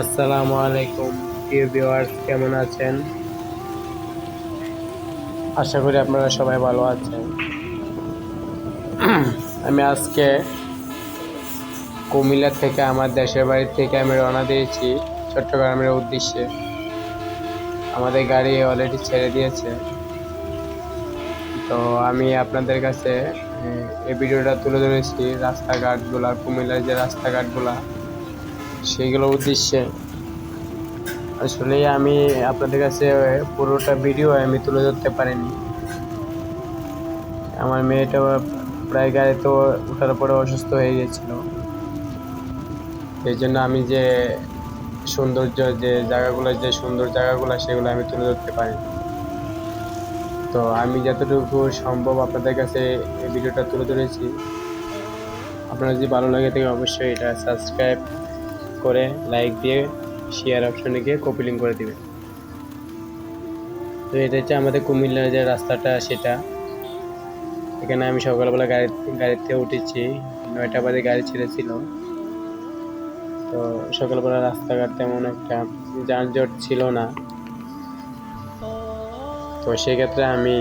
আসসালামু আলাইকুম, প্রিয় ভিউয়ার্স কেমন আছেন? আশা করি আপনারা সবাই ভালো আছেন। আমি আজকে কুমিল্লা থেকে আমার দেশের বাড়ি থেকে আমি রওনা দিয়েছি চট্টগ্রামের উদ্দেশ্যে। আমাদের গাড়ি অলরেডি ছেড়ে দিয়েছে। তো আমি আপনাদের কাছে এই ভিডিওটা তুলে ধরেছি রাস্তাঘাটগুলা, কুমিল্লার যে রাস্তাঘাটগুলা। সেইগুলোর উদ্দেশ্যে। আসলে আমি আপনাদের কাছে পুরোটা ভিডিও আমি তুলে ধরতে পারিনি। আমার মেয়েটা প্রায় গাড়িতে ওঠার পরে অসুস্থ হয়ে গেছিল। এই জন্য আমি যে সৌন্দর্য, যে জায়গাগুলো, যে সুন্দর জায়গাগুলো, সেগুলো আমি তুলে ধরতে পারি তো আমি যতটুকু সম্ভব আপনাদের কাছে এই ভিডিওটা তুলে ধরেছি। আপনার যদি ভালো লাগে থাকে অবশ্যই এটা সাবস্ক্রাইব করে লাইক দিয়ে শেয়ার অপশনে গিয়ে কপি লিঙ্ক করে দিবেন তো এটা হচ্ছে আমাদের কুমিল্লার যে রাস্তাটা, সেটা। এখানে আমি সকালবেলা গাড়ি, গাড়িতে উঠেছি, নয়টা বাজে গাড়ি ছেড়েছিল। তো সকালবেলা রাস্তাঘাট তেমন একটা যানজট ছিল না। তো সেক্ষেত্রে আমি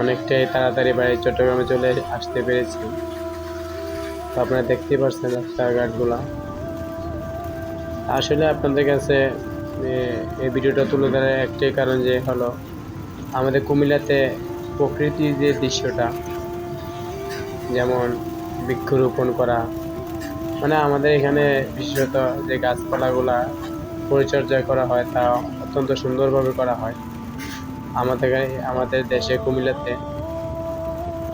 অনেকটাই তাড়াতাড়ি বাড়ি চট্টগ্রামে চলে আসতে পেরেছি। তো আপনারা দেখতেই পাচ্ছেন রাস্তাঘাটগুলা। আসলে আপনাদের কাছে এই ভিডিওটা তুলে ধরার একটাই কারণ যে হলো, আমাদের কুমিল্লাতে প্রকৃতির যে দৃশ্যটা, যেমন বৃক্ষরোপণ করা মানে আমাদের এখানে বিশেষত যে গাছপালাগুলা পরিচর্যা করা হয় তা অত্যন্ত সুন্দরভাবে করা হয়। আমাদের আমাদের দেশে কুমিল্লাতে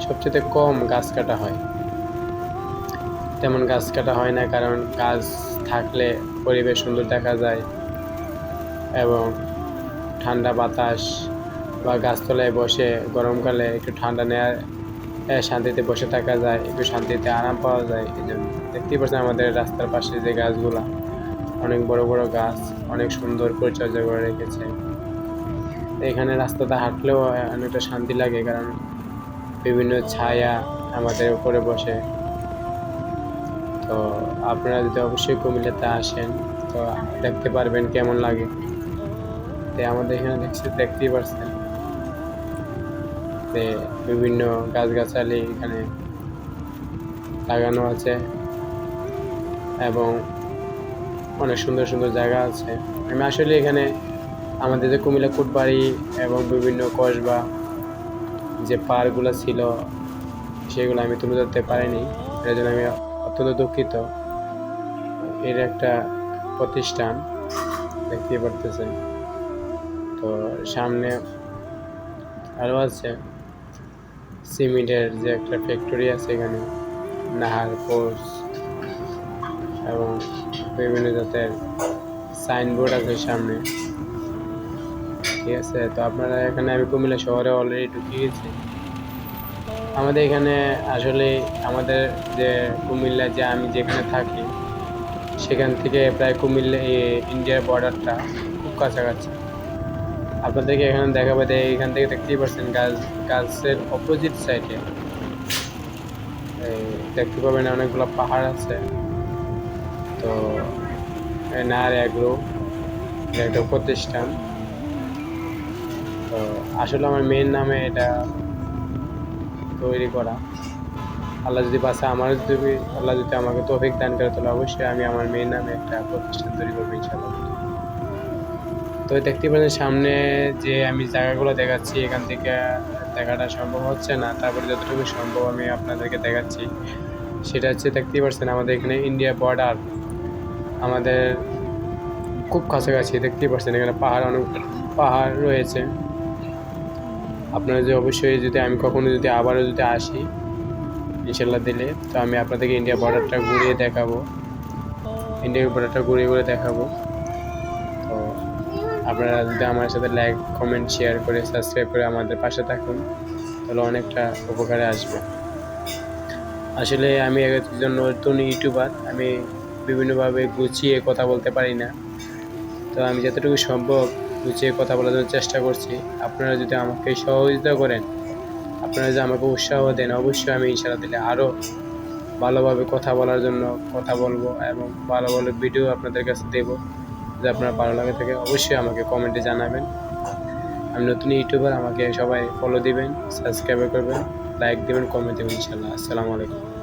সবচেয়ে কম গাছ কাটা হয়। তেমন গাছ কাটা হয় না কারণ গাছ থাকলে পরিবেশ সুন্দর দেখা যায় এবং ঠান্ডা বাতাস বা গাছতলায় বসে গরমকালে একটু ঠান্ডা নেওয়ার শান্তিতে বসে থাকা যায়, একটু শান্তিতে আরাম পাওয়া যায়। এই জন্য দেখতেই পাচ্ছেন আমাদের রাস্তার পাশে যে গাছগুলা, অনেক বড় বড় গাছ, অনেক সুন্দর পরিচর্যা করে রেখেছে। এখানে রাস্তাতে হাঁটলেও অনেকটা শান্তি লাগে কারণ বিভিন্ন ছায়া আমাদের উপরে বসে। তো আপনারা যদি অবশ্যই কুমিল্লাতে আসেন, তো দেখতে পারবেন কেমন লাগে। তো আমাদের এখানে দেখছি, দেখতেই পারছেন। যে বিভিন্ন গাছগাছালি এখানে লাগানো আছে এবং অনেক সুন্দর সুন্দর জায়গা আছে। আমি আসলে এখানে আমাদের যে কুমিল্লা কুটবাড়ি এবং বিভিন্ন কসবা যে পার্কগুলো ছিল, সেগুলো আমি তুলে ধরতে পারিনি। এর জন্য আমি অত্যন্ত দুঃখিত। এর একটা প্রতিষ্ঠান দেখতে পারতেছেন। তো সামনে আরও আছে সিমেন্টের যে একটা ফ্যাক্টরি আছে এখানে, নাহার পোস এবং বিভিন্ন জাতের সাইনবোর্ড আছে সামনে। ঠিক আছে, তো আপনারা এখানে আমি কুমিল্লা শহরে অলরেডি ঢুকে গেছি। আমাদের এখানে আসলে আমাদের যে কুমিল্লা যে আমি যেখানে থাকি, সেখান থেকে প্রায় কুমিল্লা ইন্ডিয়ার বর্ডারটা খুব কাছাকাছি। আপনাদেরকে এখানে দেখাবো যে এখান থেকে দেখতেই পাচ্ছেন গাছ গাছের অপোজিট সাইডে দেখতে পাবেন অনেকগুলো পাহাড় আছে। তো নার অ্যাগ্রো একটা প্রতিষ্ঠান। তো, আসলে আমার মেয়ের নামে এটা তৈরি করা। আল্লাহ যদি বাসা আমার যদি, আল্লাহ যদি আমাকে তৌফিক দান করে, তাহলে অবশ্যই আমি আমার মেয়ের নামে একটা প্রতিষ্ঠান তৈরি করব, ইনশাআল্লাহ। তো দেখতে পাচ্ছেন সামনে যে আমি জায়গাগুলো দেখাচ্ছি, এখান থেকে দেখাটা সম্ভব হচ্ছে না। তারপরে যতটুকু সম্ভব আমি আপনাদেরকে দেখাচ্ছি। সেটা হচ্ছে, দেখতেই পাচ্ছেন আমাদের এখানে ইন্ডিয়া বর্ডার। আমাদের খুব কাছাকাছি, দেখতেই পাচ্ছেন এখানে পাহাড় অনেক, পাহাড় রয়েছে। আপনারা যে অবশ্যই যদি আমি কখনো যদি আবারও যদি আসি ইনশাল্লাহ দিলে, তো আমি আপনাদেরকে ইন্ডিয়া বর্ডারটা ঘুরিয়ে দেখাবো। ইন্ডিয়া বর্ডারটা ঘুরিয়ে ঘুরে দেখাবো। তো আপনারা যদি আমার সাথে লাইক কমেন্ট শেয়ার করে সাবস্ক্রাইব করে আমাদের পাশে থাকুন, তাহলে অনেকটা উপকারে আসবে। আসলে আমি একজন নতুন ইউটিউবার আমি বিভিন্নভাবে গুছিয়ে কথা বলতে পারি না। তো আমি যতটুকু সম্ভব গুছিয়ে কথা বলার জন্য চেষ্টা করছি। আপনারা যদি আমাকে সহযোগিতা করেন, আপনারা যদি আমাকে উৎসাহ দেন, অবশ্যই আমি ইনশাআল্লাহ দিলে আরও ভালোভাবে কথা বলার জন্য কথা বলব এবং ভালো ভালো ভিডিও আপনাদের কাছে দেবো। যদি আপনার ভালো লাগে থাকে, অবশ্যই আমাকে কমেন্টে জানাবেন। আমি নতুন ইউটিউবার, আমাকে সবাই ফলো দিবেন সাবস্ক্রাইব করবেন লাইক দিবেন কমেন্ট দেবেন ইনশাল্লাহ আসসালামু আলাইকুম।